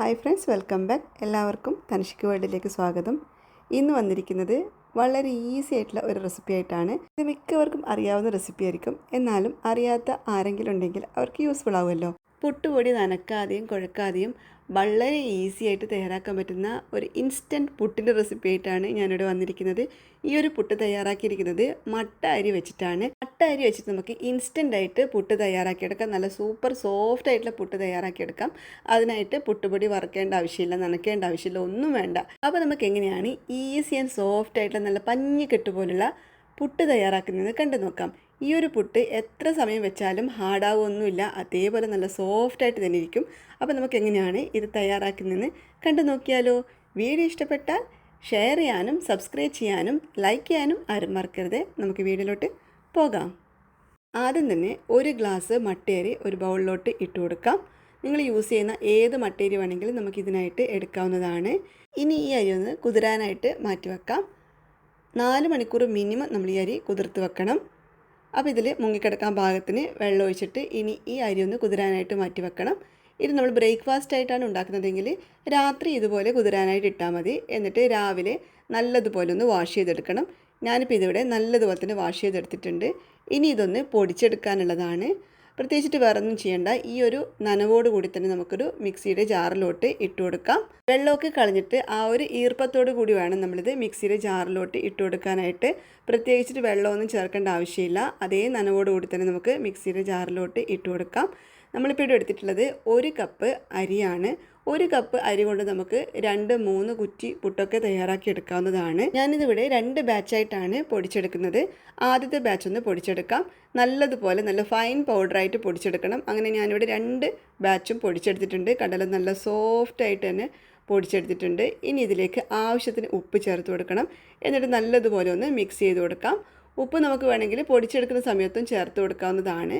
Hi friends welcome back. എല്ലാവർക്കും തനിഷ്ക്ക് വേൾഡിലേക്ക് സ്വാഗതം. ഇന്ന് വന്നിരിക്കുന്നത് വളരെ ഈസി ആയിട്ടുള്ള ഒരു റെസിപ്പി ആയിട്ടാണ്. ഇത് മിക്കവർക്കും അറിയാവുന്ന റെസിപ്പി ആയിരിക്കും. എന്നാലും അറിയാത്ത ആരെങ്കിലും ഉണ്ടെങ്കിൽ അവർക്ക് യൂസ്ഫുൾ ആവുമല്ലോ. പുട്ടുപൊടി നനക്കാതെയും കുഴക്കാതെയും വളരെ ഈസി ആയിട്ട് തയ്യാറാക്കാൻ പറ്റുന്ന ഒരു ഇൻസ്റ്റന്റ് പുട്ടിന്റെ റെസിപ്പി ആയിട്ടാണ് ഞാനിവിടെ വന്നിരിക്കുന്നത്. ഈ ഒരു പുട്ട് തയ്യാറാക്കിയിരിക്കുന്നത് മട്ട അരി വെച്ചിട്ടാണ്. മട്ട അരി വെച്ചിട്ട് നമുക്ക് ഇൻസ്റ്റന്റ് ആയിട്ട് പുട്ട് തയ്യാറാക്കിയെടുക്കാം. നല്ല സൂപ്പർ സോഫ്റ്റ് ആയിട്ടുള്ള പുട്ട് തയ്യാറാക്കിയെടുക്കാം. അതിനായിട്ട് പുട്ടുപൊടി വറക്കേണ്ട ആവശ്യമില്ല നനയ്ക്കേണ്ട ആവശ്യമില്ല ഒന്നും വേണ്ട. അപ്പോൾ നമുക്ക് എങ്ങനെയാണ് ഈസി ആൻഡ് സോഫ്റ്റ് ആയിട്ടുള്ള നല്ല പഞ്ഞിക്കെട്ട് പോലുള്ള പുട്ട് തയ്യാറാക്കുന്നത് കണ്ടു നോക്കാം. ഈ ഒരു പുട്ട് എത്ര സമയം വെച്ചാലും ഹാർഡാവുമൊന്നുമില്ല അതേപോലെ നല്ല സോഫ്റ്റ് ആയിട്ട് തന്നെ ഇരിക്കും. അപ്പോൾ നമുക്ക് എങ്ങനെയാണ് ഇത് തയ്യാറാക്കുന്നതെന്ന് കണ്ടു നോക്കിയാലോ. വീഡിയോ ഇഷ്ടപ്പെട്ടാൽ ഷെയർ ചെയ്യാനും സബ്സ്ക്രൈബ് ചെയ്യാനും ലൈക്ക് ചെയ്യാനും ആരും മറക്കരുത്. നമുക്ക് വീഡിയോയിലോട്ട് പോകാം. ആദ്യം തന്നെ ഒരു ഗ്ലാസ് മട്ടേരി ഒരു ബൗളിലോട്ട് ഇട്ട് കൊടുക്കാം. നിങ്ങൾ യൂസ് ചെയ്യുന്ന ഏത് മട്ടേരി വേണമെങ്കിലും നമുക്ക് ഇതിനായിട്ട് എടുക്കാവുന്നതാണ്. ഇനി ഈ അരി ഒന്ന് കുതിരാനായിട്ട് മാറ്റി വെക്കാം നാല് മണിക്കൂർ മിനിമം നമ്മൾ ഈ അരി കുതിർത്ത് വെക്കണം. അപ്പോൾ ഇതിൽ മുങ്ങിക്കിടക്കാൻ പാകത്തിന് വെള്ളം ഒഴിച്ചിട്ട് ഇനി ഈ അരി ഒന്ന് കുതിരാനായിട്ട് മാറ്റി വെക്കണം. ഇത് നമ്മൾ ബ്രേക്ക്ഫാസ്റ്റ് ആയിട്ടാണ് ഉണ്ടാക്കുന്നതെങ്കിൽ രാത്രി ഇതുപോലെ കുതിരാനായിട്ട് ഇട്ടാൽ മതി. എന്നിട്ട് രാവിലെ നല്ലതുപോലെ ഒന്ന് വാഷ് ചെയ്തെടുക്കണം. ഞാനിപ്പോൾ ഇതിവിടെ നല്ലതുപോലെ തന്നെ വാഷ് ചെയ്തെടുത്തിട്ടുണ്ട്. ഇനി ഇതൊന്ന് പൊടിച്ചെടുക്കാനുള്ളതാണ്. പ്രത്യേകിച്ചിട്ട് വേറെ ഒന്നും ചെയ്യേണ്ട. ഈ ഒരു നനവോട് കൂടി തന്നെ നമുക്കൊരു മിക്സിയുടെ ജാറിലോട്ട് ഇട്ട് കൊടുക്കാം. വെള്ളമൊക്കെ കളഞ്ഞിട്ട് ആ ഒരു ഈർപ്പത്തോട് കൂടി വേണം നമ്മളിത് മിക്സിയുടെ ജാറിലോട്ട് ഇട്ട് കൊടുക്കാനായിട്ട്. പ്രത്യേകിച്ചിട്ട് വെള്ളമൊന്നും ചേർക്കേണ്ട ആവശ്യമില്ല. അതേ നനവോട് കൂടി തന്നെ നമുക്ക് മിക്സിയുടെ ജാറിലോട്ട് ഇട്ട് കൊടുക്കാം. നമ്മളിപ്പോൾ ഇവിടെ എടുത്തിട്ടുള്ളത് ഒരു കപ്പ് അരിയാണ്. ഒരു കപ്പ് അരി കൊണ്ട് നമുക്ക് രണ്ട് മൂന്ന് കുറ്റി പുട്ടൊക്കെ തയ്യാറാക്കി എടുക്കാവുന്നതാണ്. ഞാനിതിവിടെ രണ്ട് ബാച്ചായിട്ടാണ് പൊടിച്ചെടുക്കുന്നത്. ആദ്യത്തെ ബാച്ച് ഒന്ന് പൊടിച്ചെടുക്കാം. നല്ലതുപോലെ നല്ല ഫൈൻ പൗഡറായിട്ട് പൊടിച്ചെടുക്കണം. അങ്ങനെ ഞാനിവിടെ രണ്ട് ബാച്ചും പൊടിച്ചെടുത്തിട്ടുണ്ട്. കടല നല്ല സോഫ്റ്റായിട്ട് തന്നെ പൊടിച്ചെടുത്തിട്ടുണ്ട്. ഇനി ഇതിലേക്ക് ആവശ്യത്തിന് ഉപ്പ് ചേർത്ത് കൊടുക്കണം. എന്നിട്ട് നല്ലതുപോലെ ഒന്ന് മിക്സ് ചെയ്ത് കൊടുക്കാം. ഉപ്പ് നമുക്ക് വേണമെങ്കിൽ പൊടിച്ചെടുക്കുന്ന സമയത്തും ചേർത്ത് കൊടുക്കാവുന്നതാണ്.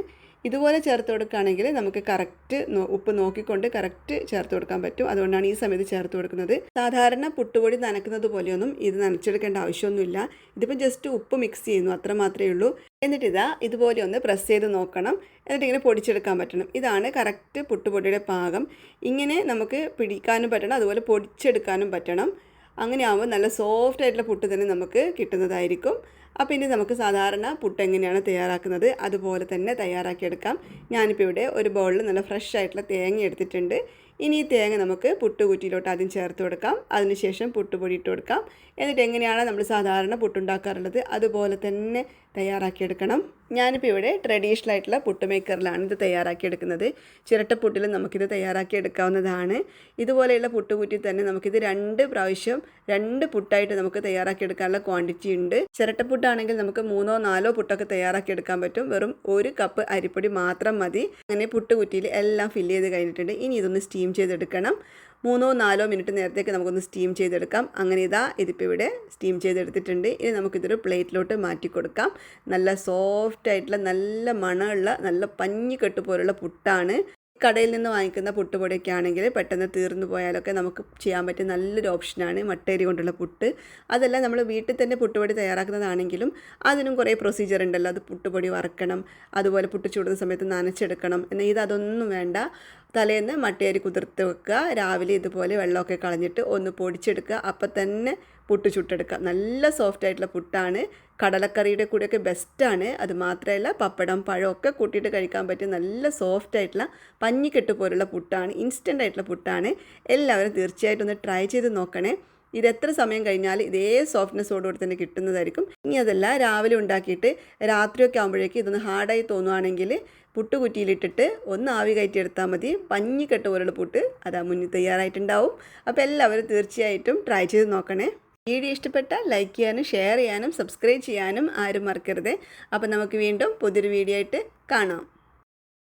ഇതുപോലെ ചേർത്ത് കൊടുക്കുകയാണെങ്കിൽ നമുക്ക് കറക്റ്റ് ഉപ്പ് നോക്കിക്കൊണ്ട് കറക്റ്റ് ചേർത്ത് കൊടുക്കാൻ പറ്റും. അതുകൊണ്ടാണ് ഈ സമയത്ത് ചേർത്ത് കൊടുക്കുന്നത്. സാധാരണ പുട്ടുപൊടി നനക്കുന്നത് പോലെയൊന്നും ഇത് നനച്ചെടുക്കേണ്ട ആവശ്യമൊന്നുമില്ല. ഇതിപ്പോൾ ജസ്റ്റ് ഉപ്പ് മിക്സ് ചെയ്യുന്നു അത്ര മാത്രമേ ഉള്ളൂ. എന്നിട്ട് ഇതാ ഇതുപോലെ ഒന്ന് പ്രസ് ചെയ്ത് നോക്കണം. എന്നിട്ട് ഇങ്ങനെ പൊടിച്ചെടുക്കാൻ പറ്റണം. ഇതാണ് കറക്റ്റ് പുട്ടുപൊടിയുടെ പാകം. ഇങ്ങനെ നമുക്ക് പിടിക്കാനും പറ്റണം അതുപോലെ പൊടിച്ചെടുക്കാനും പറ്റണം. അങ്ങനെ ആകുമ്പോൾ നല്ല സോഫ്റ്റ് ആയിട്ടുള്ള പുട്ട് തന്നെ നമുക്ക് കിട്ടുന്നതായിരിക്കും. അപ്പോൾ ഇനി നമുക്ക് സാധാരണ പുട്ട് എങ്ങനെയാണ് തയ്യാറാക്കുന്നത്? അതുപോലെ തന്നെ തയ്യാറാക്കിയെടുക്കാം. ഞാനിപ്പോൾ ഇവിടെ ഒരു ബൗളിൽ നല്ല ഫ്രഷ് ആയിട്ടുള്ള തേങ്ങ എടുത്തിട്ടുണ്ട്. ഇനി ഈ തേങ്ങ നമുക്ക് പുട്ടുകുറ്റിയിലോട്ട് ആദ്യം ചേർത്ത് കൊടുക്കാം. അതിനുശേഷം പുട്ടുപൊടി ഇട്ട് കൊടുക്കാം. എന്നിട്ട് എങ്ങനെയാണ് നമ്മൾ സാധാരണ പുട്ടുണ്ടാക്കാറുള്ളത്? അതുപോലെ തന്നെ തയ്യാറാക്കിയെടുക്കണം. ഞാനിപ്പോൾ ഇവിടെ ട്രഡീഷണൽ ആയിട്ടുള്ള പുട്ട് മേക്കറിലാണ് ഇത് തയ്യാറാക്കിയെടുക്കുന്നത്. ചിരട്ടപ്പുട്ടിൽ നമുക്കിത് തയ്യാറാക്കിയെടുക്കാവുന്നതാണ്. ഇതുപോലെയുള്ള പുട്ടുകുറ്റി തന്നെ നമുക്കിത് രണ്ട് പ്രാവശ്യം രണ്ട് പുട്ടായിട്ട് നമുക്ക് തയ്യാറാക്കിയെടുക്കാനുള്ള ക്വാണ്ടിറ്റി ഉണ്ട്. ചിരട്ടപ്പുട്ടാണെങ്കിൽ നമുക്ക് മൂന്നോ നാലോ പുട്ടൊക്കെ തയ്യാറാക്കിയെടുക്കാൻ പറ്റും. വെറും ഒരു കപ്പ് അരിപ്പൊടി മാത്രം മതി. അങ്ങനെ പുട്ടുകുറ്റിയിൽ എല്ലാം ഫില്ല് ചെയ്ത് കഴിഞ്ഞിട്ടുണ്ട്. ഇനി ഇതൊന്ന് സ്റ്റീം ചെയ്തെടുക്കണം. മൂന്നോ നാലോ മിനിറ്റ് നേരത്തേക്ക് നമുക്കൊന്ന് സ്റ്റീം ചെയ്തെടുക്കാം. അങ്ങനെ ഇതാ ഇതിപ്പോൾ ഇവിടെ സ്റ്റീം ചെയ്തെടുത്തിട്ടുണ്ട്. ഇനി നമുക്കിതൊരു പ്ലേറ്റിലോട്ട് മാറ്റി കൊടുക്കാം നല്ല സോഫ്റ്റ് ആയിട്ടുള്ള നല്ല മണമുള്ള നല്ല പഞ്ഞി കെട്ട് പോലുള്ള പുട്ടാണ്. കടയിൽ നിന്ന് വാങ്ങിക്കുന്ന പുട്ടുപൊടിയൊക്കെ ആണെങ്കിൽ പെട്ടെന്ന് തീർന്നു പോയാലൊക്കെ നമുക്ക് ചെയ്യാൻ പറ്റിയ നല്ലൊരു ഓപ്ഷനാണ് മട്ടേരി കൊണ്ടുള്ള പുട്ട്. അതല്ല നമ്മൾ വീട്ടിൽ തന്നെ പുട്ടുപൊടി തയ്യാറാക്കുന്നതാണെങ്കിലും അതിനും കുറേ പ്രൊസീജിയർ ഉണ്ടല്ലോ. അത് പുട്ടുപൊടി വറക്കണം അതുപോലെ പുട്ട് ചൂടുന്ന സമയത്ത് നനച്ചെടുക്കണം. എന്നാൽ ഇത് അതൊന്നും വേണ്ട. തലേന്ന് മട്ടയരി കുതിർത്ത് വെക്കുക. രാവിലെ ഇതുപോലെ വെള്ളമൊക്കെ കളഞ്ഞിട്ട് ഒന്ന് പൊടിച്ചെടുക്കുക. അപ്പം തന്നെ പുട്ട് ചുട്ടെടുക്കുക. നല്ല സോഫ്റ്റ് ആയിട്ടുള്ള പുട്ടാണ്. കടലക്കറിയുടെ കൂടെയൊക്കെ ബെസ്റ്റാണ് അത് മാത്രമല്ല പപ്പടം പഴമൊക്കെ കൂട്ടിയിട്ട് കഴിക്കാൻ പറ്റിയ നല്ല സോഫ്റ്റ് ആയിട്ടുള്ള പഞ്ഞിക്കെട്ട് പോലുള്ള പുട്ടാണ്. ഇൻസ്റ്റന്റ് ആയിട്ടുള്ള പുട്ടാണ്. എല്ലാവരും തീർച്ചയായിട്ടും ഒന്ന് ട്രൈ ചെയ്ത് നോക്കണേ. ഇത് എത്ര സമയം കഴിഞ്ഞാൽ ഇതേ സോഫ്റ്റ്നെസ്സോടുകൂടി തന്നെ കിട്ടുന്നതായിരിക്കും. ഇനി അതല്ല രാവിലെ ഉണ്ടാക്കിയിട്ട് രാത്രിയൊക്കെ ആകുമ്പോഴേക്കും ഇതൊന്ന് ഹാർഡായി തോന്നുവാണെങ്കിൽ പുട്ട് കുറ്റിയിലിട്ടിട്ട് ഒന്ന് ആവി കയറ്റിയെടുത്താൽ മതി. പഞ്ഞിക്കെട്ട് പോലുള്ള പുട്ട് അതാ മുന്നിൽ തയ്യാറായിട്ടുണ്ടാവും. അപ്പോൾ എല്ലാവരും തീർച്ചയായിട്ടും ട്രൈ ചെയ്ത് നോക്കണേ. വീഡിയോ ഇഷ്ടപ്പെട്ടാൽ ലൈക്ക് ചെയ്യാനും ഷെയർ ചെയ്യാനും സബ്സ്ക്രൈബ് ചെയ്യാനും ആരും മറക്കരുത്. അപ്പോൾ നമുക്ക് വീണ്ടും പുതിയൊരു വീഡിയോ ആയിട്ട് കാണാം.